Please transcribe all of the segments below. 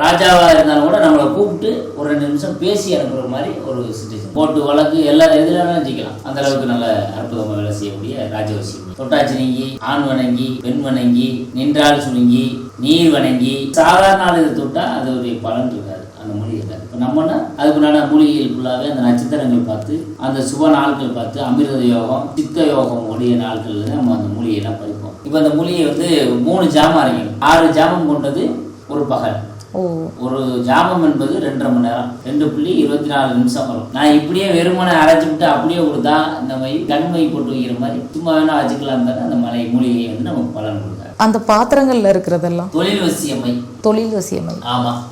ராஜாவா இருந்தாலும் கூட நம்மளை கூப்பிட்டு ஒரு ரெண்டு நிமிஷம் பேசி அனுப்புற மாதிரி ஒரு சுச்சுவேஷன் போட்டு வழக்கு எல்லா எதுல வேணாலும் ஜெயிக்கலாம். அந்த அளவுக்கு நல்ல அற்புதமாக வேலை செய்யக்கூடிய ராஜவசியம் தொட்டாச்சி நீங்கி ஆண் வணங்கி பெண் வணங்கி நின்றால் சுருங்கி நீர் வணங்கி சாதாரண ஆள் இதை தொட்டா அது பலன் இருக்காது. அந்த மொழி இருக்காது. இப்போ நம்மனா அதுக்குண்டான மூலிகைகள் ஃபுல்லாகவே அந்த நட்சத்திரங்கள் பார்த்து அந்த சுப நாட்கள் பார்த்து அமிர்த யோகம் சித்த யோகம் உடைய நாட்கள் நம்ம அந்த மூலிகையெல்லாம் படிப்போம். இப்போ அந்த மூலிகை வந்து மூணு ஜாமம் அரைக்கணும் ஆறு ஜாமம் கொண்டது ஒரு பகல். ஒரு ஜாபம் என்பது ரெண்டரை மணி நேரம். ரெண்டு புள்ளி இருபத்தி நாலு நிமிஷம் வரும். நான் இப்படியே வெறுமனை அரைச்சி விட்டு அப்படியே கொடுத்தா இந்த மாதிரி கண்மை போட்டு வைக்கிற மாதிரி சும்மா வேணா வச்சுக்கலாம் தானே அந்த மலை மூலிகை வந்து நமக்கு பலன் கொடுக்காது. அந்த பாத்திரங்கள்ல இருக்கிறதெல்லாம். தொழில் வசியமை. தொழில் வசியமை.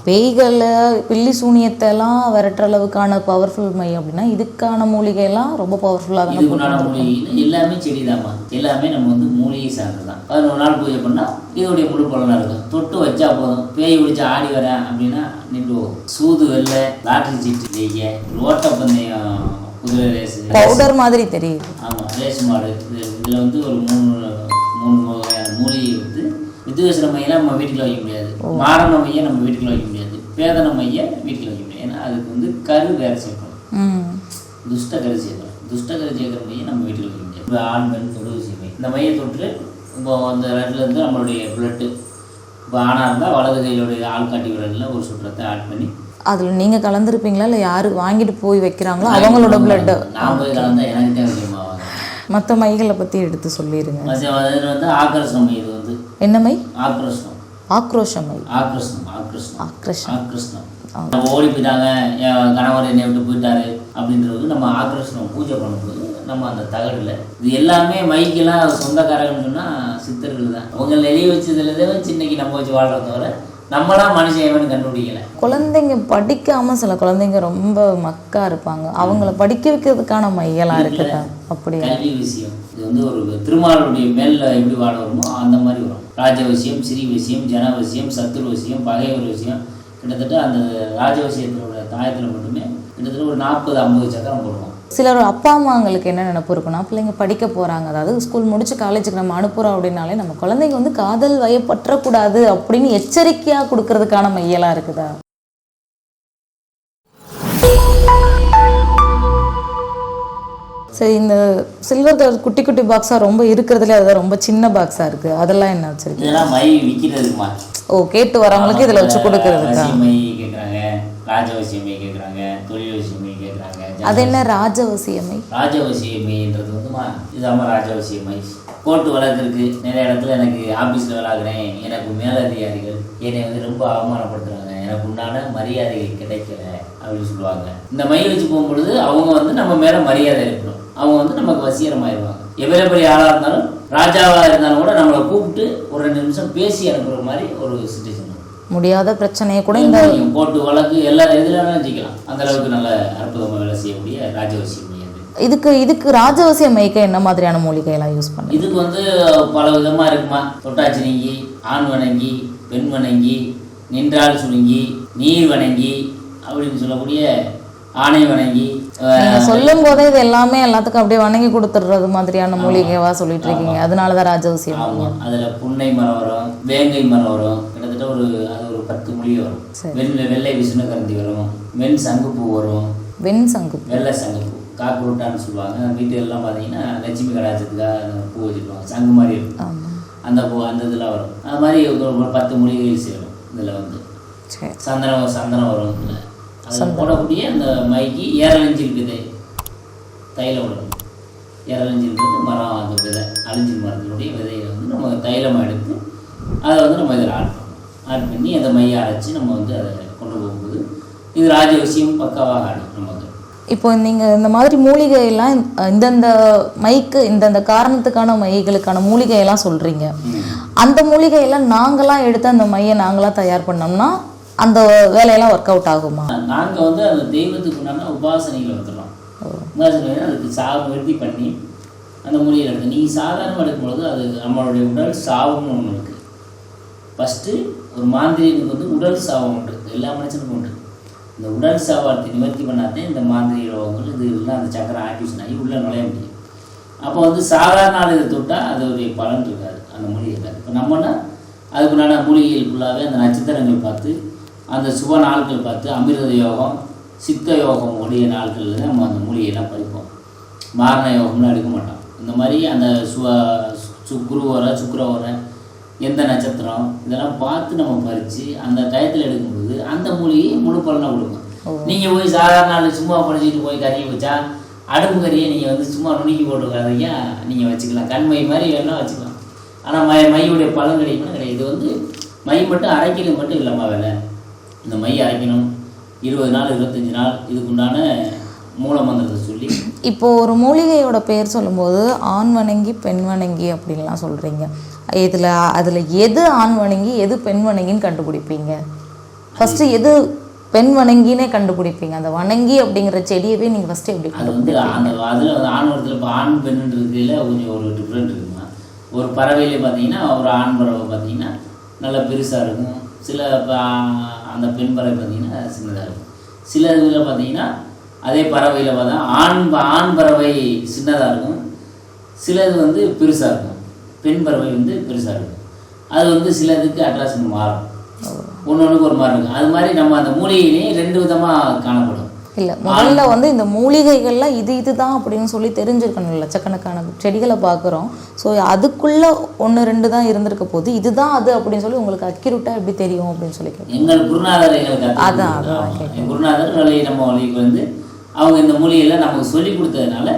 பேய்களை பில்லி சூனியத்தை எல்லாம் விரட்டுற அளவுக்கான பவர்ஃபுல் மை அப்படின்னா இதுக்கான மூலிகை எல்லாம் ரொம்ப பவர்ஃபுல்லாக தானே எல்லாமே செடிதாம்மா. எல்லாமே நம்ம வந்து மூலிகை சார்ந்ததுதான். பதினொரு நாள் பூஜை பண்ணா இதோடைய முழு பலனா இருக்கும். தொட்டு வச்சா போதும். பேய் பிடிச்சி ஆடி வரேன் அப்படின்னா நின்று சூது வெள்ளை லாட்டரி சீட்டு ஜெயிக்க ரோட்ட பந்தயம் குதிரை ரேஸு பவுடர் மாதிரி தெரியுது. ஆமா ரேஸ் மாடு. இது இதில் வந்து ஒரு மூணு வித்துவேசன மையெல்லாம் நம்ம வீட்டுக்குள்ள வைக்க முடியாது. மாரண மையம் நம்ம வீட்டுக்குள்ள வைக்க முடியாது. பேதன மைய வீட்டுக்குள்ள வைக்க முடியாது. ஏன்னா அதுக்கு வந்து கரு வேற சேர்க்கணும். துஷ்ட கரு சேர்க்கணும். துஷ்ட கரு சேர்க்கிற மையம் நம்ம வீட்டுக்குள்ள வைக்க முடியாது. இப்போ ஆண் பெண் தொடு மை இந்த மையை தொட்டு இப்போ அந்த ரெண்டுல இருந்து நம்மளுடைய பிளட்டு இப்போ ஆணாக இருந்தால் வலது கையிலுடைய ஆள்காட்டி விரலில் ஒரு சுற்றத்தை ஆட் பண்ணி அதில் நீங்கள் கலந்துருப்பீங்களா? இல்லை யாரு வாங்கிட்டு போய் வைக்கிறாங்களோ? அவங்களோட பிளட்டு நான் போய் கலந்தா எனக்கு மற்ற மைகளை பற்றி எடுத்து சொல்லிடுங்க அது வந்து ஆக்கர்ஷணம் இது வந்து என்ன மை? ஆக்ரோஷனம் ஆக்ரோஷ மை. ஆக்ரோஷனம் ஆக்ரோஷனம் ஆக்ரோஷம். ஆக்ரோஷனம் நம்ம ஓடி போயிட்டாங்க என் கணவர் என்னை விட்டு போயிட்டாரு அப்படின்றது நம்ம ஆக்ரோஷனம் பூஜை பண்ணும்போது நம்ம அந்த தகடுல. இது எல்லாமே மைக்கெல்லாம் சொந்தக்காரங்கன்னு சொன்னா சித்தர்கள் தான். அவங்க நெளிய வச்சதுல வச்சு இன்னைக்கு நம்ம வச்சு வாழ்றத தவிர நம்மளா மனுஷன் எவனு கண்டுபிடிக்கல. குழந்தைங்க படிக்காம சில குழந்தைங்க ரொம்ப மக்கா இருப்பாங்க. அவங்கள படிக்க வைக்கிறதுக்கான மையெல்லாம் இருக்குதா. அப்படியா கல்வி விஷயம். இது வந்து ஒரு திருமாலுடைய மேல்ல எப்படி வாழ வருமோ அந்த மாதிரி வரும். ராஜவசியம் சிறிவசியம் ஜனவசியம் சத்துருவசியம் பகைவர் விஷயம். கிட்டத்தட்ட அந்த ராஜவசியத்தினோட தாயத்தில் மட்டுமே கிட்டத்தட்ட ஒரு நாற்பது ஐம்பது சக்கரம் போடுவோம். சிலர் அப்பா அம்மாங்களுக்கு என்ன நினைப்பு இருக்குன்னா பிள்ளைங்க படிக்க போறாங்க. அதாவது ஸ்கூல் முடிச்சு காலேஜுக்கு நம்ம அனுப்புறோம் அப்படின்னாலே நம்ம குழந்தைங்க வந்து காதல் வயப்பற்றக்கூடாது அப்படின்னு எச்சரிக்கையா கொடுக்கறதுக்கான மையெல்லாம் இருக்குதா? சரி இந்த சில்வர் கலர் குட்டி குட்டி பாக்ஸா ரொம்ப இருக்கிறதுல அதுதான் ரொம்ப சின்ன பாக்ஸா இருக்கு. அதெல்லாம் என்ன வச்சிருக்கீங்க? ஓ கேட்டு வரவங்களுக்கு இதுல வச்சு கொடுக்கறதுக்கா? மை கேட்குறாங்க தொழில் அது என்ன ராஜவசியமை? ராஜவசிய மைன்றது வந்துமா இதாம ராஜவசிய மை கோர்ட்டு வழக்கு இருக்கு. நிறைய இடத்துல எனக்கு ஆபீஸ்ல வேலை ஆகுறேன். எனக்கு மேலதிகாரிகள் என்னை வந்து ரொம்ப அவமானப்படுத்துறாங்க. எனக்கு உண்டான மரியாதை கிடைக்கல அப்படின்னு சொல்லுவாங்க. இந்த மை வச்சு போகும்பொழுது அவங்க வந்து நம்ம மேல மரியாதை இருக்கணும். அவங்க வந்து நமக்கு வசீகரமாயிருவாங்க. எவ்வளவு பெரிய ஆளா இருந்தாலும் ராஜாவா இருந்தாலும் கூட நம்மளை கூப்பிட்டு ஒரு ரெண்டு நிமிஷம் பேசி அனுப்புற மாதிரி ஒரு சுச்சுவேஷன் முடியாத பிரச்சனையை கூட இந்த போட்டு வழக்கு எல்லா வேணாலும் ஜெயிக்கலாம். அந்த அளவுக்கு நல்ல அற்புதமா வேலை செய்யக்கூடிய ராஜவசியம் இதுக்கு இதுக்கு ராஜவசிய மைக்க என்ன மாதிரியான மூலிகை எல்லாம் யூஸ் பண்ணி இதுக்கு வந்து பல விதமா இருக்குமா. தொட்டாச்சி நீங்கி ஆண் வணங்கி பெண் வணங்கி நின்றால் சுருங்கி நீர் வணங்கி அப்படின்னு சொல்லக்கூடிய ஆணை வணங்கி சொல்லும் போதே இது எல்லாமே எல்லாத்துக்கும் அப்படியே வணங்கி கொடுத்துடுறது மாதிரியான மூலிகைவா சொல்லிட்டு இருக்கீங்க அதனாலதான் ராஜவசியம் ஆமா. அதுல புன்னை மரம் வரும் வேங்கை மரம் வரும் கிட்டத்தட்ட ஒரு அது ஒரு பத்து மூலிகை வரும். வெள்ளை வெள்ளை விஷ்ணுகரந்தி வரும் வெண் சங்குப்பூ வரும் வெண் சங்கு வெள்ளை சங்குப்பூ காக்குருட்டான்னு சொல்லுவாங்க. வீட்டு எல்லாம் பார்த்தீங்கன்னா லட்சுமி கடாச்சத்துக்காக அந்த பூ வச்சுருப்பாங்க. சங்கு மாதிரி இருக்கும். அந்த பூ அந்த இதெல்லாம் வரும். அது மாதிரி ஒரு பத்து மூலிகைகள் சேரும். இதில் வந்து. சந்தனம் சந்தனம் வரும். இதில் அதில் போடக்கூடிய அந்த மைக்கு ஏரலஞ்சி இருக்குது தைலம் விடணும் ஏரலஞ்சி இருக்கிறது மரம் அந்த விதை அழிஞ்சி மரத்தினுடைய விதையை வந்து நம்ம தைலமாக எடுத்து அதை வந்து நம்ம இதில் ஆட் பண்ணணும். ஆட் பண்ணி அந்த மையை அரைச்சி நம்ம வந்து அதை கொண்டு போகும்போது இது ராஜவசியம் பக்காவாக ஆடும் நமக்கு இப்போ நீங்க இந்த மாதிரி மூலிகை எல்லாம் இந்தந்த மைக்கு இந்தந்த காரணத்துக்கான மைகளுக்கான மூலிகை எல்லாம் சொல்றீங்க அந்த மூலிகை எல்லாம் நாங்களா எடுத்து அந்த மையை நாங்களா தயார் பண்ணோம்னா அந்த வேலையெல்லாம் ஒர்க் அவுட் ஆகுமா? நாங்கள் வந்து அந்த தெய்வத்துக்கு உண்டான உபாசனைகளை வந்துடுறோம் உபாசனை அதுக்கு சாவு நிறுத்தி பண்ணி அந்த மூலிகை எடுத்து நீங்கள் சாதாரணமாக எடுக்கும்பொழுது அது நம்மளுடைய உடல் சாவுன்னு ஒன்று இருக்குது ஃபஸ்ட்டு ஒரு மாந்திரிகனுக்கு வந்து உடல் சாவம் உண்டு எல்லா மனுஷனுக்கும் உண்டு. இந்த உடல் சாவாரத்தை நிவர்த்தி பண்ணாதே இந்த மாந்திரி ரோகங்கள் இது எல்லாம் அந்த சக்கரம் ஆக்டிவேஷன் ஆகி உள்ளே நுழைய முடியும். அப்போ வந்து சாதாரண ஆள் இதை தொட்டால் அது ஒரு பலன் இருக்காது அந்த மூலிகை இருக்காது இப்போ நம்மனா அதுக்குண்டான மூலிகைகள் ஃபுல்லாகவே அந்த நட்சத்திரங்கள் பார்த்து அந்த சுப நாட்கள் பார்த்து அமிர்த யோகம் சித்த யோகம் உடைய நாட்களில் நம்ம அந்த மூலிகையெல்லாம் பறிப்போம். மாரண யோகம்னு எடுக்க மாட்டோம். இந்த மாதிரி அந்த சுவ சு குரு வர சுக்கிர வர எந்த நட்சத்திரம் இதெல்லாம் பார்த்து நம்ம பறித்து அந்த டயத்தில் எடுக்கும்போது அந்த மூலிகை முழு பலனை கொடுக்கும். நீங்கள் போய் சாதாரண நாள் சும்மா படிச்சுட்டு போய் கறியை வச்சா அடுப்பு கறியை நீங்கள் வந்து சும்மா நுணுக்கி போட்டுக்காதீங்க. நீங்கள் வச்சுக்கலாம். கண்மை மாதிரி வேணா வச்சுக்கலாம். ஆனால் மை மையுடைய பலன் கிடைக்கும்னா கிடையாது. இது வந்து மை மட்டும் அரைக்கிறது மட்டும் இல்லைம்மா வேலை. இந்த மை அரைக்கணும் இருபது நாள் இருபத்தஞ்சி நாள் இதுக்குண்டான மூல மந்திரத்தை சொல்லி இப்போ ஒரு மூலிகையோட பேர் சொல்லும்போது ஆண் வணங்கி பெண் வணங்கி அப்படின்லாம் சொல்கிறீங்க இதில் அதில் எது ஆண் வணங்கி எது பெண் வணங்கின்னு கண்டுபிடிப்பீங்க? ஃபஸ்ட்டு எது பெண் வணங்கினே கண்டுபிடிப்பீங்க? அந்த வணங்கி அப்படிங்கிற செடியவே நீங்கள் ஃபஸ்ட்டு எப்படி அது வந்து அந்த அதில் வந்து ஆண்வரத்தில் இப்போ ஆண் பெண் இருக்கிறதுல கொஞ்சம் ஒரு டிஃப்ரெண்ட் இருக்குமா? ஒரு பறவையில பார்த்தீங்கன்னா ஒரு ஆண் பறவை பார்த்தீங்கன்னா நல்லா பெருசாக இருக்கும். சில அந்த பெண் பறவை பார்த்தீங்கன்னா சின்னதாக இருக்கும். சில இதில் பார்த்தீங்கன்னா அதே பறவையில் பார்த்தா ஆண் ஆண் பறவை சின்னதாக இருக்கும். சிலது வந்து பெருசாக இருக்கும். பெண் பறவை வந்து பெருசாக இருக்கும். அது வந்து சிலதுக்கு அட்ராக்ஷன் மாறும். ஒன்று ஒன்றுக்கு ஒரு மாதிரி இருக்கும். அது மாதிரி நம்ம அந்த மூலிகையிலேயே ரெண்டு விதமாக காணப்படும். இல்லை முதல்ல வந்து இந்த மூலிகைகள்லாம் இது இதுதான் அப்படின்னு சொல்லி தெரிஞ்சிருக்கணும் லட்சக்கணக்கான செடிகளை பார்க்குறோம். ஸோ அதுக்குள்ள ஒன்று ரெண்டு தான் இருந்திருக்க போது இதுதான் அது அப்படின்னு சொல்லி உங்களுக்கு அக்யூரேட்டாக எப்படி தெரியும் அப்படின்னு சொல்லி எங்கள் குருநாதர் அதான். அதான் குருநாதர் வழி நம்ம வழிக்கு வந்து அவங்க இந்த மொழியெல்லாம் நமக்கு சொல்லி கொடுத்ததுனால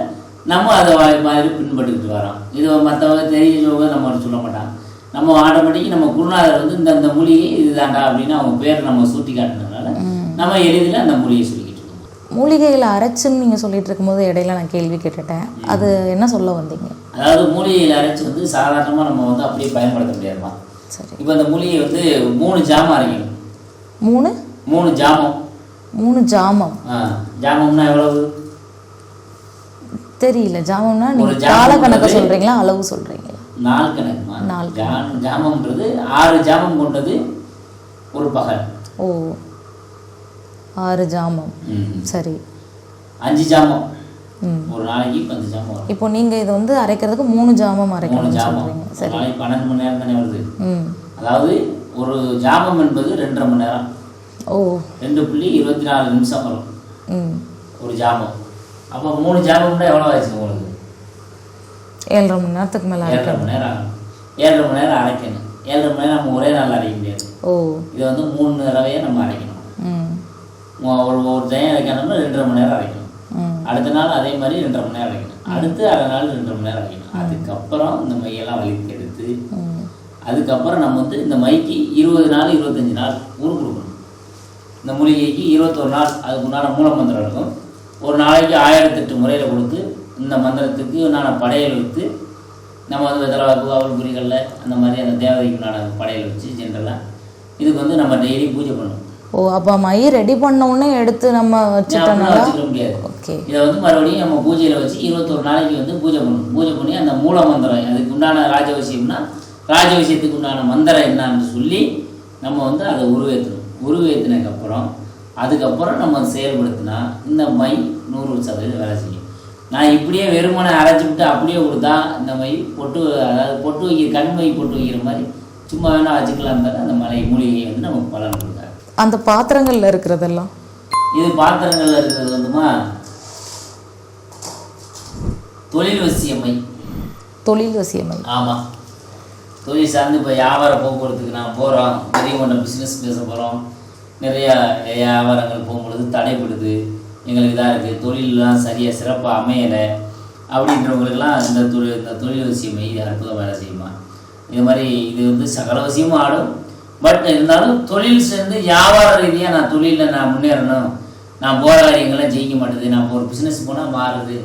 நம்ம அதை மாதிரி பின்பற்றிட்டு வரோம். இது மற்றவங்க தெரிஞ்சவங்க நம்ம சொல்ல மாட்டாங்க. நம்ம ஆட்டோமேட்டிக் நம்ம குருநாதர் வந்து இந்த இந்த மூலிகை இதுதான்டா அப்படின்னு அவங்க பேர் நம்ம சூட்டி காட்டினதுனால நம்ம எளிதில் அந்த மொழியை சொல்லிக்கிட்டு மூலிகைகளை அரைச்சுன்னு நீங்கள் சொல்லிட்டு இருக்கும்போது இடையில நான் கேள்வி கேட்டுட்டேன். அது என்ன சொல்ல வந்தீங்க? அதாவது மூலிகையில் அரைச்சி வந்து சாதாரணமாக நம்ம வந்து அப்படியே பயன்படுத்த முடியாதுமா சரி. இப்போ இந்த மூலிகை வந்து மூணு ஜாமம் அரைக்கணும். மூணு? மூணு ஜாமம். மூணு ஜாமம். ஜாமம்னா எவ்வளவு? தெரியல. ஜாமம்னா நீங்கள் கால கணக்கு சொல்கிறீங்களா அளவு சொல்கிறீங்களா நாள் கணக்குமா? ஜாம் ஜாமம்ன்றது ஆறு ஜாமம் கொண்டது ஒரு பகல். ஓ. ஆறு ஜாமம். சரி. அஞ்சு ஜாமம். ஒரு நாளைக்கு பத்து ஜாமம் வரும். இப்போ நீங்கள் இது வந்து அரைக்கிறதுக்கு மூணு ஜாமம் மூணு அரைக்கணும்னு ஜாமம். சரி. நாளைக்கு பன்னெண்டு மணி நேரம் தானே வருது. ம். அதாவது ஒரு ஜாமம் என்பது ரெண்டரை மணி நேரம். ஓ. ரெண்டு புள்ளி இருபத்தி நாலு நிமிஷம் வரும். ம். ஒரு ஜாமம். அப்போ மூணு ஜாமம்னா எவ்வளோ ஆச்சு உங்களுக்கு? ஏழரை மணி நேரத்துக்கு மேலே ஏழரை அரைக்கணும். மணி நேரம் ஏழரை மணி நேரம் அரைக்கணும். ஏழரை மணி நேரம் நம்ம ஒரே நாள் அரைக்க முடியாது. ஓ. இதை வந்து மூணு தடவையை நம்ம அரைக்கணும். ஒரு ஒரு டைம் அரைக்கணும்னா ரெண்டரை மணி நேரம் அரைக்கணும் அடுத்த நாள் அதே மாதிரி ரெண்டரை மணி நேரம் அரைக்கணும் அடுத்து அரை நாள் ரெண்டரை மணி நேரம் அரைக்கணும் அதுக்கப்புறம் இந்த மையெல்லாம் வலித்து எடுத்து அதுக்கப்புறம் நம்ம வந்து இந்த மைக்கு இருபது நாள் இருபத்தஞ்சி நாள் ஊர் கொடுக்கணும். இந்த மூலிகைக்கு இருபத்தொரு நாள் அதுக்கு உண்டான மூல மந்திரம் இருக்கும். ஒரு நாளைக்கு ஆயிரத்தெட்டு முறையில் கொடுத்து இந்த மந்திரத்துக்கு உண்டான படையல் வைத்து நம்ம வந்து வெதலாவுக்கு அவள் குறிகளில் அந்த மாதிரி அந்த தேவதைக்கு உண்டான படையல் வச்சு ஜென்ரலாக இதுக்கு வந்து நம்ம டெய்லி பூஜை பண்ணணும். ஓ அப்போ மை ரெடி பண்ண எடுத்து நம்ம முடியாது. ஓகே இதை வந்து மறுபடியும் நம்ம பூஜையில் வச்சு இருபத்தொரு நாளைக்கு வந்து பூஜை பண்ணணும். பூஜை பண்ணி அந்த மூல மந்திரம் அதுக்கு உண்டான ராஜவசியம்னா ராஜவசியத்துக்கு உண்டான மந்திரம் என்னன்னு சொல்லி நம்ம வந்து அதை உருவேற்றணும். உருவேற்றினதுக்கப்புறம் அதுக்கப்புறம் நம்ம செயல்படுத்தினா இந்த மை நூறு சதவீதம் வேலை செய்யும். நான் இப்படியே வெறுமனை அரைச்சி விட்டு அப்படியே கொடுத்தா இந்த மை பொட்டு அதாவது பொட்டு வைக்கிற கண் மை பொட்டு வைக்கிற மாதிரி சும்மா வேணால் வச்சுக்கலாம் அந்த மலை மூலிகையை வந்து நமக்கு பலன் கொடுக்காது அந்த பாத்திரங்கள்ல இருக்கிறதெல்லாம்? இது பாத்திரங்கள்ல இருக்கிறது வந்துமா? தொழில் வசியமை தொழில் வசியமை ஆமாம் தொழில் சார்ந்து இப்போ வியாபார போக்குவரத்துக்கு நான் போகிறோம் பெரிய கொண்ட பிஸ்னஸ் பேச போகிறோம் நிறையா வியாபாரங்கள் போகும்பொழுது தடைப்படுது எங்களுக்கு இதாக இருக்குது தொழிலெலாம் சரியாக சிறப்பாக அமையலை. அப்படின்றவங்களுக்கெல்லாம் இந்த தொழில் இந்த தொழில் வசியமை இது வேலை செய்யுமா இது மாதிரி இது வந்து சகல வசியமும் ஆடும். பட் இருந்தாலும் தொழில் சேர்ந்து வியாபார ரீதியாக நான் தொழிலில் நான் முன்னேறணும். நான் போகிற காரியங்கள்லாம் ஜெயிக்க மாட்டேது. நான் ஒரு பிஸ்னஸ் போனால் மாறுது.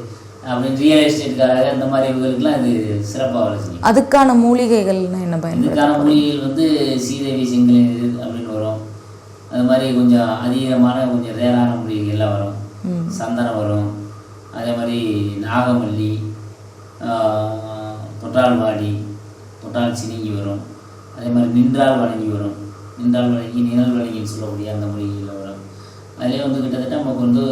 அப்படின்னு ரியல் எஸ்டேட்காரங்க இந்த மாதிரி இவங்களுக்குலாம் இது சிறப்பாக செய்யும் அதுக்கான மூலிகைகள்னா என்ன பயன்படுது இதுக்கான மூலிகைகள் வந்து சீதேவி செங்கல் இது அப்படின்னு வரும். அது மாதிரி கொஞ்சம் அதீதமான கொஞ்சம் ரேரான மூலிகைகள்லாம் வரும். சந்தனம் வரும். அதே மாதிரி நாகமல்லி தொட்டால் வாடி தொட்டால் சினிங்கி வரும். அதே மாதிரி நின்றால் வழங்கி வரும். நின்றால் வழங்கி நிழல் வழங்கின்னு சொல்லக்கூடிய அந்த மொழிகளில் வரும். அதிலே வந்து கிட்டத்தட்ட நமக்கு வந்து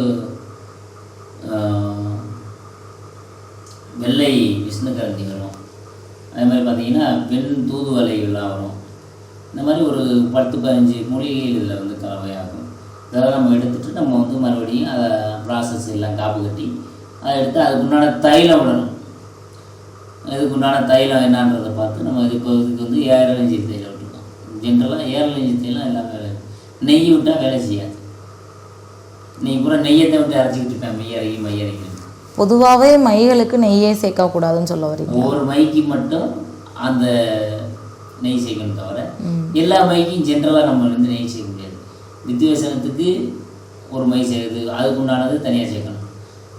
வெள்ளை வெள்ளை விஷ்ணுகரண்டி வரும். அதே மாதிரி பார்த்தீங்கன்னா பெண் தூதுவலைகள்லாம் வரும். இந்த மாதிரி ஒரு பத்து பதினஞ்சு மொழிகளில் இதில் வந்து கலவையாகும். இதெல்லாம் நம்ம எடுத்துட்டு நம்ம வந்து மறுபடியும் அதை ப்ராசஸ் எல்லாம் காப்பு கட்டி அதை எடுத்து அதுக்குண்டான தைலம் விடணும். இதுக்குண்டான தைலம் என்னன்றதை பார்த்து நம்ம இது இப்போ இதுக்கு வந்து ஏரலஞ்சி தைலம் விட்டுருக்கோம். ஜென்ரலாக ஏரலஞ்சி தைலம் எல்லாம் வேலை நெய் விட்டால் வேலை செய்யாது. நீ பூரா நெய்யத்தை விட்டு அரைச்சிக்கிட்டு இருப்பேன் மெய் அரைக்கி மை அரைக்கி பொதுவாகவே மைகளுக்கு நெய்யே சேர்க்கக்கூடாதுன்னு சொல்ல வரீங்க. ஒவ்வொரு மைக்கு மட்டும் அந்த நெய் சேர்க்கணும் தவிர எல்லா மைக்கும் ஜென்ரலாக நம்ம வந்து நெய் சேர்க்க முடியாது. வித்வேசனத்துக்கு ஒரு மை சேர்க்குது அதுக்கு உண்டானது தனியாக சேர்க்கணும்.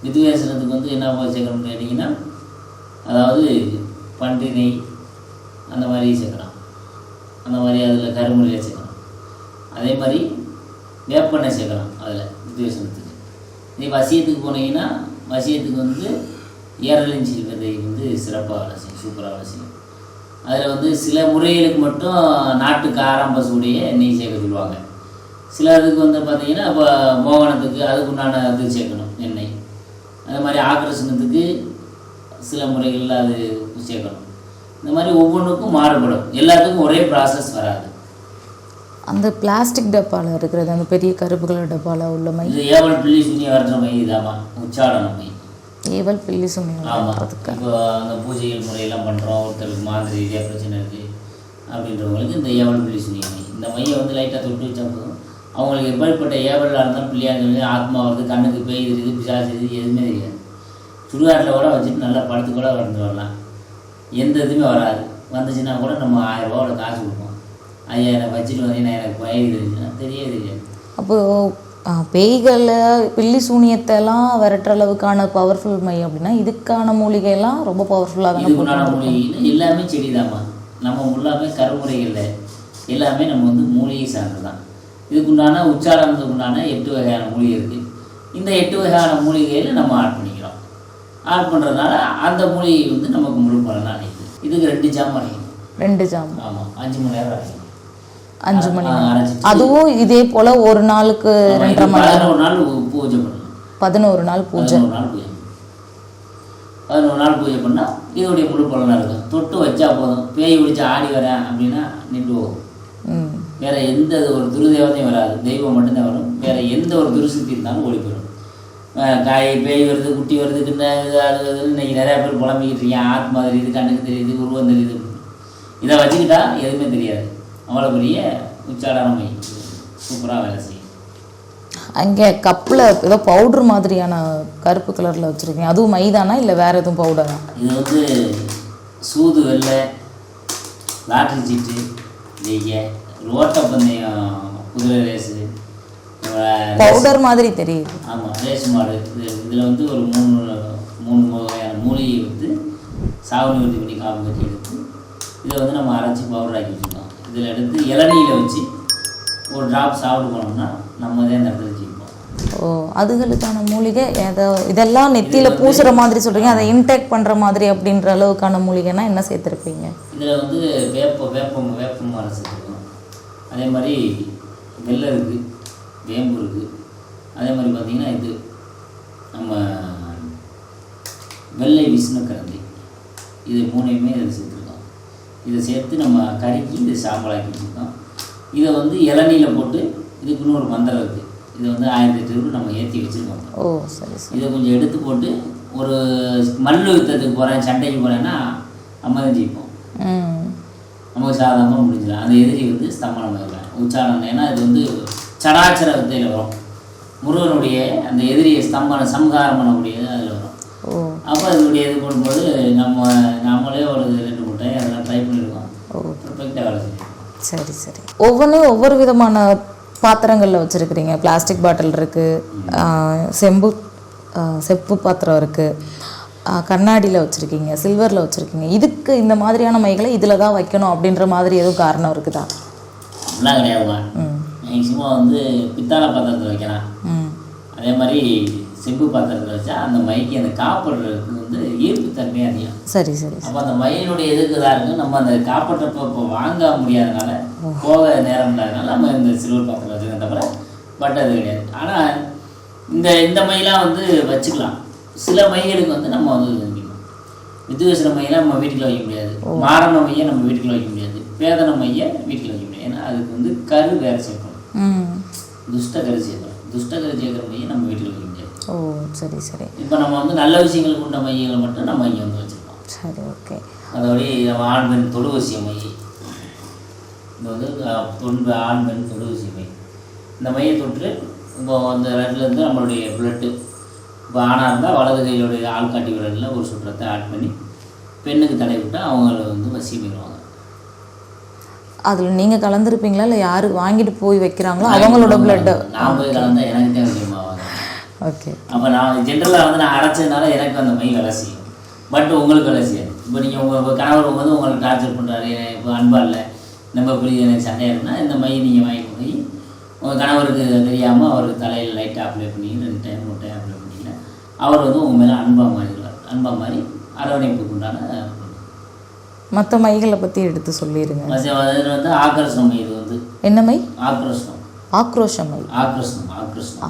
வித்வேசனத்துக்கு வந்து என்ன சேர்க்கணும்னு கேட்டிங்கன்னா அதாவது பன்றி நெய் அந்த மாதிரி சேர்க்கலாம். அந்த மாதிரி அதில் கருமுறையில் சேர்க்கலாம். அதே மாதிரி வேப்பெண்ணெய் சேர்க்கலாம் அதில் வித்வேசனத்துக்கு நீ வசியத்துக்கு போனீங்கன்னா வசியத்துக்கு வந்து ஏரலிஞ்சி விதை வந்து சிறப்பாக வேலை செய்யும் சூப்பராக வேலை செய்யும். அதில் வந்து சில முறைகளுக்கு மட்டும் நாட்டு காரம் பசுடைய நெய் சேர்க்க சொல்லுவாங்க. சில இதுக்கு வந்து பார்த்தீங்கன்னா இப்போ மோகனத்துக்கு அதுக்குண்டான இது சேர்க்கணும் எண்ணெய். அதே மாதிரி ஆக்ரஷனத்துக்கு சில முறைகளில் அது சேர்க்கணும் இந்த மாதிரி ஒவ்வொன்றுக்கும் மாறுபடும். எல்லாத்துக்கும் ஒரே ப்ராசஸ் வராது. அந்த பிளாஸ்டிக் டப்பாவில் இருக்கிறது அந்த பெரிய கருப்பு கலர் டப்பாவில் உள்ள மை இது ஏவல் பிள்ளி சுனிய வர்ற மை இதாமா உச்சாடன மை. ஏவல் பில்லி சுனியம் ஆமாம் இப்போ அந்த பூஜைகள் முறையெல்லாம் பண்ணுறோம் ஒருத்தருக்கு மாதிரி ரீதியாக பிரச்சனை இருக்குது அப்படின்றவங்களுக்கு இந்த ஏவல் பிள்ளி சுனிய மை. இந்த மையை வந்து லைட்டாக தொட்டு வச்சா போதும். அவங்களுக்கு எப்படிப்பட்ட ஏவலாக இருந்தாலும் பிள்ளையாக சொல்லி ஆத்மா வருது கண்ணுக்கு பேய் இருக்குது பிசாசு இது எதுவுமே தெரியாது. சுடுகாட்டில் கூட வச்சுட்டு நல்லா படுத்து கூட வளர்ந்து வரலாம். எந்த இதுவுமே வராது. வந்துச்சுன்னா கூட நம்ம ஆயிரம் ரூபாவோட காசு கொடுப்போம். ஐயா எனக்கு வச்சுட்டு வந்தீங்கன்னா எனக்கு பயிர் தெரிஞ்சுன்னா தெரியவே தெரியாது அப்போது பேய்களை பில்லி சூனியத்தெல்லாம் விரட்டுற அளவுக்கான பவர்ஃபுல் மை அப்படின்னா இதுக்கான மூலிகையெல்லாம் ரொம்ப பவர்ஃபுல்லாக இதுக்குண்டான மூலிகைன்னு எல்லாமே செடிதாம்மா. நம்ம எல்லாமே கருமுறைகளில் எல்லாமே நம்ம வந்து மூலிகை சார்ந்து தான் இதுக்குண்டான உச்சாரணத்துக்கு உண்டான எட்டு வகையான மூலிகை இருக்குது இந்த எட்டு வகையான மூலிகையில் நம்ம ஆட் ஆட் பண்ணுறதுனால அந்த மூலிகை வந்து நமக்கு முழு பலனாக அடையுது இதுக்கு ரெண்டு ஜாம் அரைக்கணும் ரெண்டு ஜாம். ஆமாம் அஞ்சு மணி நேரம் அரைக்கணும் அஞ்சு மணி அதுவும் இதே போல் ஒரு நாளுக்கு ரெண்டரை மணி பதினோரு நாள் பூஜை பண்ணணும். பதினோரு நாள் பூஜை. பதினோரு நாள் பூஜை. பதினோரு நாள் பூஜை பண்ணால் இதோடைய முழு பலனாக இருக்கும். தொட்டு வச்சா போதும். பேய் பிடிச்சி ஆடி வரேன் அப்படின்னா நின்று போகும். வேற எந்த ஒரு துருதேவதையும் வராது. தெய்வம் மட்டும்தான் வரும். வேற எந்த ஒரு துருசுத்தி இருந்தாலும் ஓடி போயிடும். காய் பேய் வருது குட்டி வருது கிண்ண இது அது இதுன்னு இன்னைக்கு நிறையா பேர் புலம்பிக்கிட்டு இருக்கீங்க. ஆத்மா தெரியுது கண்ணுக்கு தெரியுது உருவம் தெரியுது. இதை வச்சுக்கிட்டா எதுவுமே தெரியாது. அவ்வளோ பெரிய உச்சாடனம் சூப்பராக வேலை செய்யும். அங்கே கப்பில் ஏதோ பவுடர் மாதிரியான கருப்பு கலரில் வச்சுருக்கீங்க. அதுவும் மைதானா இல்லை வேற எதுவும் பவுடரா? இது வந்து சூது வெள்ளை லாட்ரி சீட்டு ஜெயிக்க ஓட்டப்பந்தயம் குதிரை ரேஸு பவுடர் மாதிரி தெரியுது. ஆமாம் ரேஸ் மாடு. இது இதில் வந்து ஒரு மூணு மூணு வகையான மூலிகை வந்து சாவணி உறுதி பண்ணி காப்பு கட்டி எடுத்து இதை வந்து நம்ம அரைச்சி பவுடர் ஆக்கி வச்சுருக்கோம் இதில் எடுத்து இளநீல வச்சு ஒரு ட்ராப் சாப்பிட்டு போனோம்னா நம்ம தான் இந்த இடத்துல ஜெயிப்போம் ஓ அதுகளுக்கான மூலிகை ஏதோ இதெல்லாம் நெத்தியில் பூசுகிற மாதிரி சொல்கிறீங்க அதை இன்டேக் பண்ணுற மாதிரி அப்படின்ற அளவுக்கான மூலிகைனா என்ன சேர்த்துருப்பீங்க? இதில் வந்து வேப்ப வேப்பம் வேப்பம் மரம் சேர்த்துருக்கோம். அதே மாதிரி வெள்ளை இருக்குது வேம்பு இருக்குது அதே மாதிரி பார்த்திங்கன்னா இது நம்ம வெள்ளை விஷ்ணு கரண்டி. இது மூணையுமே இதில் சேர்த்துருக்கோம். இதை சேர்த்து நம்ம கறிக்கு இது சாம்பலாக்கி வச்சுருக்கோம். இதை வந்து இளநீல போட்டு இதுக்குன்னு ஒரு மந்திரம் இருக்குது இதை வந்து ஆயிரத்தி எட்டு ரூபா நம்ம ஏற்றி வச்சுருக்கோம். ஓ சரி சரி. இதை கொஞ்சம் எடுத்து போட்டு ஒரு மல்லு யுத்தத்துக்கு போகிறேன் சண்டைக்கு போகிறேன்னா நம்ம தான் ஜெயிப்போம் நமக்கு சாதாரணமாக முடிஞ்சிடும். அந்த எதிரி வந்து ஸ்தம்பனம் உச்சாரணம் ஏன்னா இது வந்து சடாச்சர வித்தையில் வரும். முருகனுடைய அந்த எதிரியை ஸ்தம்பனம் சம்ஹாரம் பண்ணக்கூடியது அதில் வரும். அப்போ அதனுடைய இது போடும்போது நம்ம நம்மளே ஒரு ரெண்டு முட்டை அதெல்லாம் ட்ரை பண்ணியிருக்கோம் பர்ஃபெக்டாக வேலை சரி சரி. ஒவ்வொன்றும் ஒவ்வொரு விதமான பாத்திரங்களில் வச்சுருக்கிறீங்க. பிளாஸ்டிக் பாட்டில் இருக்குது செம்பு செப்பு பாத்திரம் இருக்குது கண்ணாடியில் வச்சுருக்கீங்க சில்வரில் வச்சுருக்கீங்க. இதுக்கு இந்த மாதிரியான மைகளை இதில் தான் வைக்கணும் அப்படின்ற மாதிரி எதுவும் காரணம் இருக்குதா? அப்படிலாம் கிடையாதுமா ம் மேக்சிமம் வந்து பித்தாளை பாத்திரத்தில் வைக்கலாம். அதே மாதிரி செம்பு பாத்திரத்தில் வச்சா அந்த மைக்கு அந்த காப்படுறதுக்கு வந்து ஈர்ப்பு தன்மை அதிகம் சரி சரி அப்போ அந்த மயிலுடைய எதுக்கு தான் இருக்கு நம்ம அந்த காப்பாற்றப்போ இப்போ வாங்க முடியாதனால போக நேரம் இல்லாதனால நம்ம இந்த சில்வர் பாத்திரம் வச்சுருக்க தவிர பட் அது கிடையாது. ஆனால் இந்த இந்த மயிலாம் வந்து வச்சுக்கலாம். சில மைகளுக்கு வந்து நம்ம வந்து வைக்கணும் வித்துவேசன மையெல்லாம் நம்ம வீட்டுக்குள்ள வைக்க முடியாது. மாரண மையை நம்ம வீட்டுக்குள்ள வைக்க முடியாது. பேதன மையை வீட்டுக்குள்ள வைக்க முடியாது. ஏன்னா அதுக்கு வந்து கரு வேறு சேர்க்கணும். ம் துஷ்ட கரு சேர்க்கணும் துஷ்ட கரு சேர்க்குற மையை நம்ம வீட்டில் வைக்க முடியாது. ஓ சரி சரி. இப்போ நம்ம வந்து நல்ல விஷயங்களுக்கு உண்ட மையங்களை மட்டும் நம்ம இங்கே வந்து வச்சுருக்கோம். சரி ஓகே. அதோடய நம்ம ஆண் பெண் தொடுவசிய மை. இது வந்து தொண்டு ஆண் பெண் தொடுவசிய மை. இந்த மையை தொட்டு இப்போ அந்த ரெண்டுலேருந்து நம்மளுடைய பிளட்டு இப்போ ஆணாக இருந்தால் வலது கையிலுடைய ஆள்காட்டி விரலில் ஒரு சுற்றத்தை ஆட் பண்ணி பெண்ணுக்கு தடை விட்டால் அவங்கள வந்து வசியம் பண்ணிடுவாங்க அதில் நீங்கள் கலந்துருப்பீங்களா? இல்லை யார் வாங்கிட்டு போய் வைக்கிறாங்களோ அவங்களோட பிளட்டு நான் போய் கலந்தா எனக்கு விஷயமாவாங்க ஓகே அப்போ நான் ஜென்ரலாக வந்து நான் அரைச்சதுனால எனக்கு அந்த மை வேலை செய்யும். பட் உங்களுக்கு வேலை செய்யாது. இப்போ நீங்கள் உங்கள் உங்கள் கணவர் வந்து உங்களுக்கு டார்ச்சர் பண்ணுறாரு இப்போ அன்பா இல்லை நம்ம இப்படி எனக்கு சண்டையாக இருக்குன்னா இந்த மை நீங்கள் வாங்கி போய் உங்கள் கணவருக்கு தெரியாமல் அவருக்கு தலையில் லைட்டாக அப்ளை பண்ணி ரெண்டு டைம் மூணு டைம் அப்ளை பண்ணிங்கன்னா அவர் வந்து உங்கள் மேலே அன்பாக மாறிடுவார். அன்பாக மாறி அரவணைப்புக்கு உண்டான மற்ற மைகளை பற்றி எடுத்து சொல்லிடுங்க வந்து ஆக்ரஷணம் இது வந்து என்ன மை? ஆக்ரஷணம் ஆக்ரோஷ மை ஆக்ரஷணம் ஆக்ரோஷம்.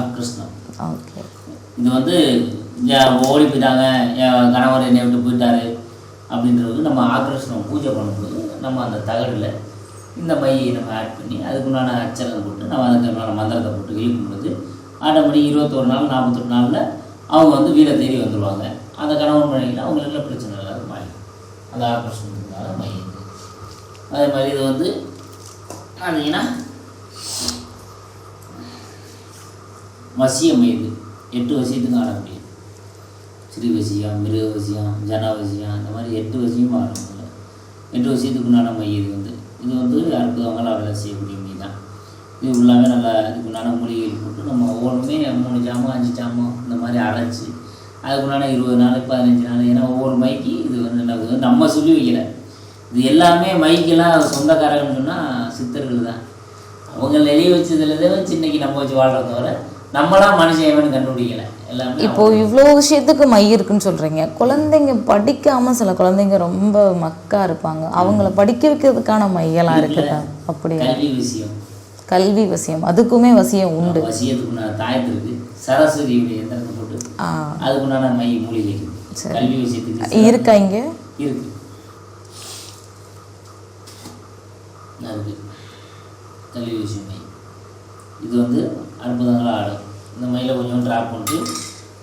ஆக்ரஷணம் ஓகே. இது வந்து ஓடி போயிட்டாங்க என் கணவர் என்னை விட்டு போயிட்டாரு அப்படின்றது நம்ம ஆக்ரோஷனம் பூஜை பண்ணும்போது நம்ம அந்த தகடில் இந்த மையை நம்ம ஆட் பண்ணி அதுக்குண்டான அச்சரம் போட்டு நம்ம அதுக்குண்டான மந்திரத்தை போட்டு இழுக்கும் பொழுது ஆட்டோமேட்டிக் இருபத்தொரு நாள் நாற்பத்தெட்டு நாளில் அவங்க வந்து வீட தேடி வந்துடுவாங்க அந்த கணவன் மனைவியில் அவங்களுக்கு பிரச்சனை இல்லாத மாறி அந்த ஆக்ரோஷனத்துக்காக மை அதே மாதிரி இது வந்து பார்த்தீங்கன்னா வசியம் இது. எட்டு வசியத்துக்கு ஆட முடியும். ஸ்ரீ வசியம் மிருக வசியம் ஜன மாதிரி எட்டு வசியம் ஆட முடியல எட்டு வசியத்துக்குண்டான மை இது வந்து. இது வந்து அற்புதங்களாக வேலை செய்யக்கூடிய மீ தான். இது ஃபுல்லாகவே நல்லா இதுக்கு உண்டான மூலிகைகள் போட்டு நம்ம ஒவ்வொன்றுமே மூணு ஜாமும் அஞ்சு ஜாமும் இந்த மாதிரி அரைச்சி அதுக்கு உண்டான இருபது நாள் பதினஞ்சு நாள் ஏன்னா ஒவ்வொரு மைக்கு இது வந்து என்ன நம்ம சொல்லி வைக்கல. இது எல்லாமே மைக்கெல்லாம் சொந்தக்காரங்கன்னு சொன்னால் சித்தர்கள் தான். அவங்க நெளிய வச்சதுலேருந்தே வச்சு இன்னைக்கு நம்ம வச்சு வாழ்றத தவிர நம்மளாம் மனுஷன் எவனும் கண்டுபிடிக்கல. எல்லாமே இப்போ இவ்வளோ விஷயத்துக்கு மை இருக்குன்னு சொல்கிறீங்க குழந்தைங்க படிக்காமல் சில குழந்தைங்க ரொம்ப மக்கா இருப்பாங்க. அவங்கள படிக்க வைக்கிறதுக்கான மையெல்லாம் இருக்குதா? அப்படியா? கல்வி விஷயம். கல்வி வசியம் அதுக்குமே வசியம் உண்டு. வசியத்துக்குண்டான தாயத்து இருக்கு. சரஸ்வதியுடைய அதுக்குண்டான மை மூலிகை. கல்வி விஷயத்துக்கு இருக்கா இங்கே? இருக்கு. இருக்கு. கல்வி விஷயம் மை. இது வந்து அற்புதங்களாக ஆடும் இந்த மயிலை கொஞ்சம் ட்ராப் பண்ணிட்டு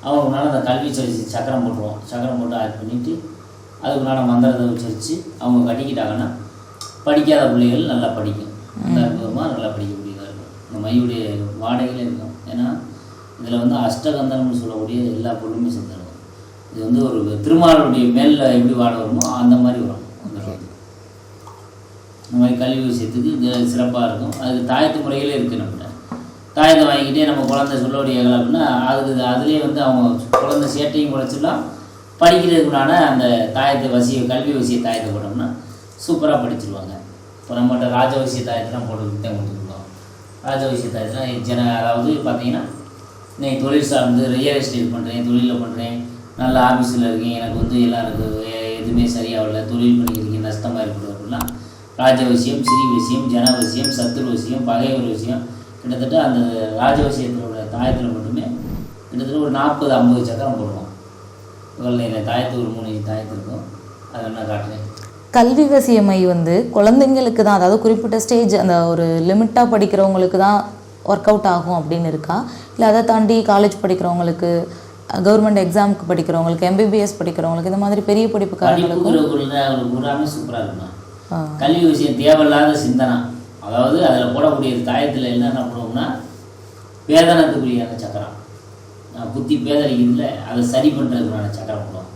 அவங்களுக்குனால அந்த கல்வி சரிச்சு சக்கரம் போட்டுருவோம். சக்கரம் போட்டு ஆட் பண்ணிவிட்டு அதுக்குண்டான மந்திரத்தை உச்சரித்து அவங்க கட்டிக்கிட்டாங்கன்னா படிக்காத பிள்ளைகள் நல்லா படிக்கும். அந்த அற்புதமாக நல்லா படிக்கக்கூடியதாக இருக்கும். இந்த மையுடைய வாடகையில் இருக்கும். ஏன்னா இதில் வந்து அஷ்டகந்தனம்னு சொல்லக்கூடிய எல்லா பொருளுமே சேர்ந்துருக்கும் இது வந்து ஒரு திருமாலுடைய மேலில் எப்படி வாட வருமோ அந்த மாதிரி வரும். இந்த மாதிரி கல்வி விஷயத்துக்கு இது சிறப்பாக இருக்கும். அதுக்கு தாயத்து முறைகளே இருக்குது நம்மகிட்ட தாயத்தை வாங்கிக்கிட்டே நம்ம குழந்தை சொல்லக்கூடிய அப்படின்னா அதுக்கு அதுலேயே வந்து அவங்க குழந்தை சேட்டையும் குறைச்சிடலாம். படிக்கிறதுக்குண்டான அந்த தாயத்தை வசிய கல்வி வசிய தாயத்தை போட்டோம்னா சூப்பராக படிச்சிருவாங்க. இப்போ நம்மகிட்ட ராஜவசிய தாயத்தெல்லாம் போட்டு தான் கொடுத்துருக்கோம். ராஜவசிய தாயத்தெல்லாம் ஜன அதாவது பார்த்தீங்கன்னா நீ தொழில் சார்ந்து ரியல் எஸ்டேட் பண்ணுறேன் தொழிலில் பண்ணுறேன் நல்ல ஆஃபீஸில் இருக்கேன். எனக்கு வந்து எல்லாம் இருக்குது. எதுவுமே சரியாகல தொழில் பண்ணிக்கிறீங்க நஷ்டமாக இருக்கணும் அப்படின்னா ராஜவசியம் ஸ்ரீ விஷயம் ஜனவசியம் சத்துரு விஷயம் பகைவர் விஷயம். கிட்டத்தட்ட அந்த ராஜவசியத்தினோட தாயத்தில் மட்டுமே கிட்டத்தட்ட ஒரு நாற்பது ஐம்பது சக்கரம் போடுவோம். வெள்ளையில் தாயத்து ஒரு மூணு தாயத்து இருக்கும். அதை என்ன காட்டுறேன். கல்வி வசியமை வந்து குழந்தைங்களுக்கு தான் அதாவது குறிப்பிட்ட ஸ்டேஜ் அந்த ஒரு லிமிட்டாக படிக்கிறவங்களுக்கு தான் ஒர்க் அவுட் ஆகும் அப்படின்னு இருக்கா? இல்லை அதை தாண்டி காலேஜ் படிக்கிறவங்களுக்கு கவர்மெண்ட் எக்ஸாமுக்கு படிக்கிறவங்களுக்கு எம்பிபிஎஸ் படிக்கிறவங்களுக்கு இந்த மாதிரி பெரிய படிப்புக்காரங்களுக்கு சூப்பராக இருக்குமா கல்வி விஷயம் தேவையில்லாத சிந்தனை. அதாவது அதில் போடக்கூடிய தாயத்தில் என்னென்ன போடுவோம்னா வேதனத்துக்குரிய அந்த சக்கரம். நான் புத்தி பேதரிக்கிறதுல அதை சரி பண்ணுறதுக்குண்டான சக்கரம் போடுவோம்.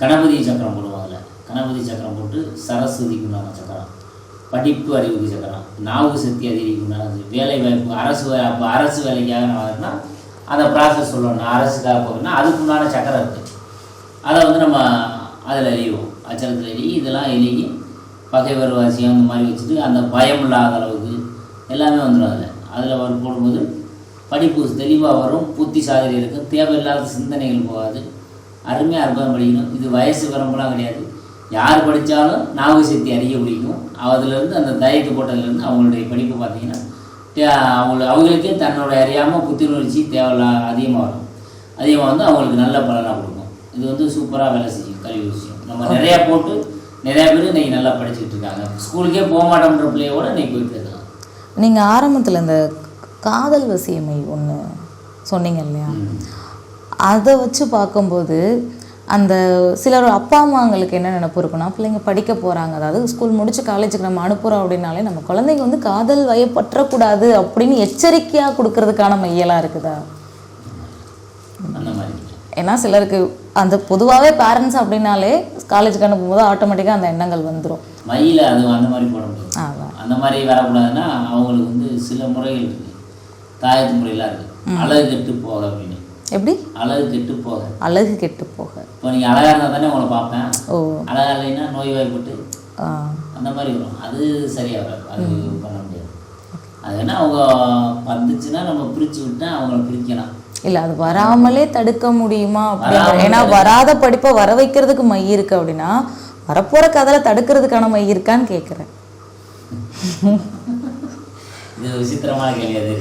கணபதி சக்கரம் போடுவோம் அதில். கணபதி சக்கரம் போட்டு சரஸ்வதிக்கு உண்டான சக்கரம். படிப்பு அறிவுக்கு சக்கரம் நாவு சக்தி அதிகரிக்கு வேலை வாய்ப்பு அரசு அப்போ அரசு வேலைக்காக நான் வரணும்னா அந்த ப்ராசஸ் சொல்லணும். அரசுக்காக போகணும்னா அதுக்கு உண்டான சக்கரம் இருக்குது அதை வந்து நம்ம அதில் எறிவோம் அச்சரத்தில் எரி இதெல்லாம் எழுதி பகைவர் வாசியம் அந்த மாதிரி வச்சுட்டு அந்த பயம் இல்லாத அளவுக்கு எல்லாமே வந்துடும் அதில். அதில் வரும் போடும்போது படிப்பு தெளிவாக வரும் புத்தி சாதனை இருக்கும் தேவையில்லாத சிந்தனைகள் போகாது. அருமையாக அற்புதம் படிக்கணும். இது வயசு வரம்பெல்லாம் கிடையாது. யார் படித்தாலும் ஞாபக சக்தி அதிக பிடிக்கும். அதுலேருந்து அந்த தயத்து போட்டதுலேருந்து அவங்களுடைய படிப்பு பார்த்தீங்கன்னா தே- அவங்க அவங்களுக்கே தன்னோட அறியாமல் புத்துணர்ச்சி தேவையில்லா அதிகமாக வரும். அதிகமாக வந்து அவங்களுக்கு நல்ல பலனாக கொடுக்கும். இது வந்து சூப்பராக வேலை செய்யும் கல்வி விஷயம். நம்ம நிறையா போட்டு நிறைய பேர் இன்னைக்கு நல்லா படிச்சுக்கிட்டு இருக்காங்க. ஸ்கூலுக்கே போக மாட்டோம்ன்ற பிள்ளையோட இன்னைக்கு போயிட்டு இருக்காங்க. நீங்கள் ஆரம்பத்தில் இந்த காதல் வசியமை ஒன்று சொன்னீங்க இல்லையா. அதை வச்சு பார்க்கும்போது அந்த சிலர் அப்பா அம்மாங்களுக்கு என்ன நினைப்பு இருக்குன்னா பிள்ளைங்க படிக்க போகிறாங்க அதாவது ஸ்கூல் முடிச்சு காலேஜுக்கு நம்ம அனுப்புகிறோம் அப்படின்னாலே நம்ம குழந்தைங்க வந்து காதல் வயப்பற்றக்கூடாது அப்படின்னு எச்சரிக்கையாக கொடுக்கறதுக்கான மையலாக இருக்குதா? ஏன்னா சிலருக்கு அந்த பொதுவாகவே பேரண்ட்ஸ் அப்படின்னாலே காலேஜுக்கு அனுப்பும்போது ஆட்டோமேட்டிக்காக அந்த எண்ணங்கள் வந்துடும் மயில அது அந்த மாதிரி போட அதான். அந்த மாதிரி வரக்கூடாதுன்னா அவங்களுக்கு வந்து சில முறைகள் தாயத்து முறையெல்லாம் இருக்கு. அழகு கெட்டு போக அப்படின்னு. எப்படி? அழகு கெட்டு போக. அழகு கெட்டு போக. இப்போ நீங்கள் அழகாக இருந்தால் தானே உங்களை பார்ப்பேன். ஓ. அழகா இல்லைன்னா நோய் வாய்ப்பட்டு. அந்த மாதிரி வரும். அது சரியாக வராது அது பண்ண முடியாது. அது வேணா அவங்க வந்துச்சுன்னா நம்ம பிரித்து விட்டா அவங்கள பிரிக்கலாம். இல்லை அது வராமலே தடுக்க முடியுமா அப்படிங்கிற வராம ஏன்னா வராத படிப்பை வர வைக்கிறதுக்கு மை இருக்கு அப்படின்னா வரப்போகிற கதலை தடுக்கிறதுக்கான மை இருக்கான்னு கேட்குறேன் இது விசித்திரமான கேள்வி அது.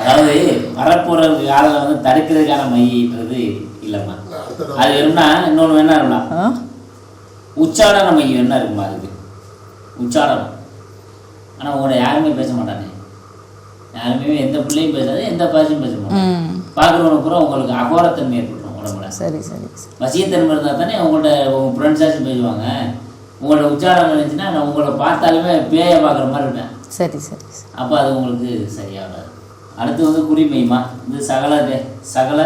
அதாவது வரப்போகிற காதலை வந்து தடுக்கிறதுக்கான மையன்றது இல்லைம்மா. அது வேணும்னா இன்னொன்று வேணா இருக்கலாம் ஆ? உச்சாடன மையம் என்ன இருக்குமா அதுக்கு உச்சாடனம் ஆனால் உங்களோட யாருமே பேச மாட்டானே. யாருமே எந்த பிள்ளையும் பேசாது எந்த பாஷையும் பேச மாட்டாங்க ம். பார்க்குறவனுக்கு பூரா உங்களுக்கு அகோரத்தன்மை ஏற்பட்டுரும் உடம்புல. சரி சரி. வசியத்தன்மை இருந்தால் தானே உங்கள்கிட்ட உங்கள் ஃப்ரெண்ட்ஸாச்சும் பேசுவாங்க. உங்களோட உச்சாரணம் இருந்துச்சுன்னா நான் உங்களை பார்த்தாலுமே பேயை பார்க்குற மாதிரி இருப்பேன். சரி சரி அப்போ அது உங்களுக்கு சரியாகாது. அடுத்து வந்து குறிமைமா இது சகல தெ- சகல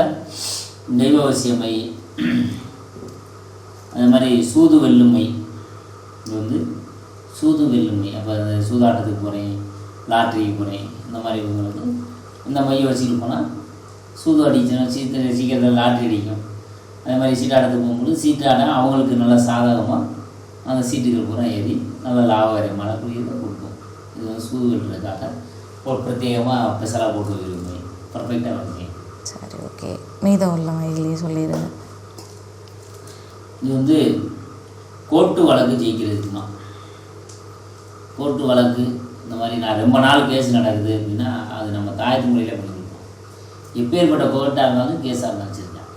தெய்வவசியமை அது மாதிரி சூது வெல்லுமை. இது வந்து சூது வெல்லுமை. அப்போ அந்த சூதாட்டத்துக்கு போகிறேன் லாட்ரிக்கு போகிறேன் இந்த மாதிரி இவங்களுக்கு இந்த மையை வச்சுக்கிட்டு போனால் சூது அடிக்கணும் சீட்டு சீக்கிரத்தில் லாட்ரி அடிக்கும் அதே மாதிரி சீட்டாட்டத்துக்கு போகும்போது சீட்டாட்டம் அவங்களுக்கு நல்ல சாதகமாக அந்த சீட்டுகள் பூரா ஏறி நல்ல லாபகரமான குறியதை வெல்றதுக்காக ஒரு பிரத்யேகமாக ஸ்பெஷலாக போட்டு விரும்புவேன் பர்ஃபெக்டாக வருவேன் சரி ஓகே மீதம் உள்ள மைகளையும் சொல்லிடுங்க இது வந்து கோர்ட்டு வழக்கு ஜெயிக்கிறதுக்குமா கோர்ட்டு வழக்கு இந்த மாதிரி நான் ரொம்ப நாள் கேஸ் நடக்குது அப்படின்னா அது நம்ம தாயத்து முறையில் பண்ணி கொடுப்போம் எப்பேற்பட்ட கோர்ட்டாக இருந்தாலும் கேஸாக இருந்தாலும் சரிதான்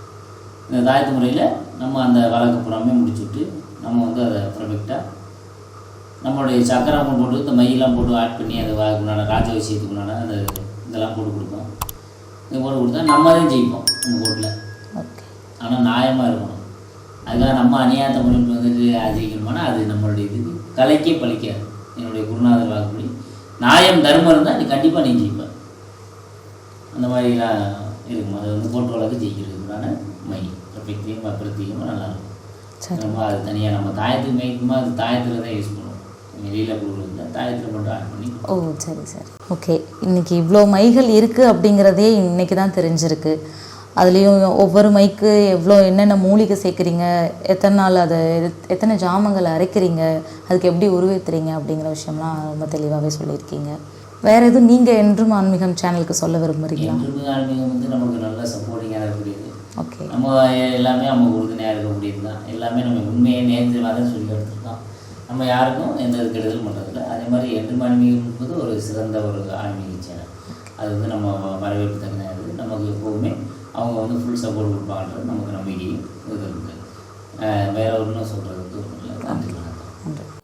இந்த தாயத்து முறையில் நம்ம அந்த வழக்கு புறாமே முடிச்சு விட்டு நம்ம வந்து அதை பர்ஃபெக்டாக நம்மளுடைய சக்கரம் போட்டு இந்த மையெல்லாம் போட்டு ஆட் பண்ணி அது வாக்குனால ராஜ விஷயத்துக்குனால அந்த இதெல்லாம் போட்டு கொடுப்போம். இது போட்டு கொடுத்தா நம்ம தான் ஜெயிப்போம் கோர்ட்டில் ஓகே. ஆனால் நியாயமாக இருக்கணும். அதுக்காக நம்ம அநியாயத்தை பண்ணிட்டு வந்துட்டு ஆஜிக்கணுமானா அது நம்மளுடைய இதுக்கு கலைக்கே பழிக்காது. என்னுடைய குருநாதர் வாக்குப்படி. நியாயம் தர்மம் இருந்தால் நீ கண்டிப்பாக நீ ஜெயிப்ப. அந்த மாதிரிலாம் இருக்கும். அது வந்து கோட்டு வழக்கு ஜெயிக்கிறதுக்கான மை பிரத்யேகமாக பிரத்யேகமாக நல்லா இருக்கும். சரி. நம்ம அது தனியாக நம்ம தாயத்துக்கு மேய்க்குமா அது தாயத்தில் தான் யூஸ் பண்ணுவோம். வெளியில் கொடுக்குறதுல தாயத்தில் மட்டும் ஆட் பண்ணி ஓ சரி சரி. ஓகே இன்னைக்கு இவ்வளோ மைகள் இருக்குது அப்படிங்கிறதே இன்னைக்கு தான் தெரிஞ்சிருக்கு. அதுலேயும் ஒவ்வொரு மைக்கு எவ்வளோ என்னென்ன மூலிகை சேர்க்குறீங்க? எத்தனை நாள் அதை எத்- எத்தனை ஜாமங்களை அரைக்கிறீங்க? அதுக்கு எப்படி உருவேத்துறீங்க அப்படிங்கிற விஷயம்லாம் ரொம்ப தெளிவாகவே சொல்லியிருக்கீங்க. வேறு எதுவும் நீங்கள் என்றும் ஆன்மீகம் சேனலுக்கு சொல்ல விரும்புகிறீங்களா என்று ஆன்மீகம் வந்து நமக்கு நல்ல சப்போர்ட்டிங்காக இருக்கக்கூடியது. ஓகே நம்ம எல்லாமே நம்ம உறுதுணையாக இருக்கக்கூடியது தான் எல்லாமே நம்ம உண்மையை நேர்ந்தமாக தான் சொல்லி எடுத்துருக்கோம் நம்ம யாருக்கும் எந்த ஒரு கெடுதலும் பண்ணுறதில்ல அதே மாதிரி எட்டு ஆன்மீகம் என்பது ஒரு சிறந்த ஒரு ஆன்மீக சேனல் அது வந்து நம்ம வரவேற்பு தகுந்தது நமக்கு எப்போவுமே அவங்க வந்து ஃபுல் சப்போர்ட் கொடுப்பாங்கன்றது நமக்கு நம்பிக்கையும் இது இருக்குது வேற ஒன்றும் சொல்கிறதுக்கு ஒன்றும் இல்லை. நன்றி வணக்கம்.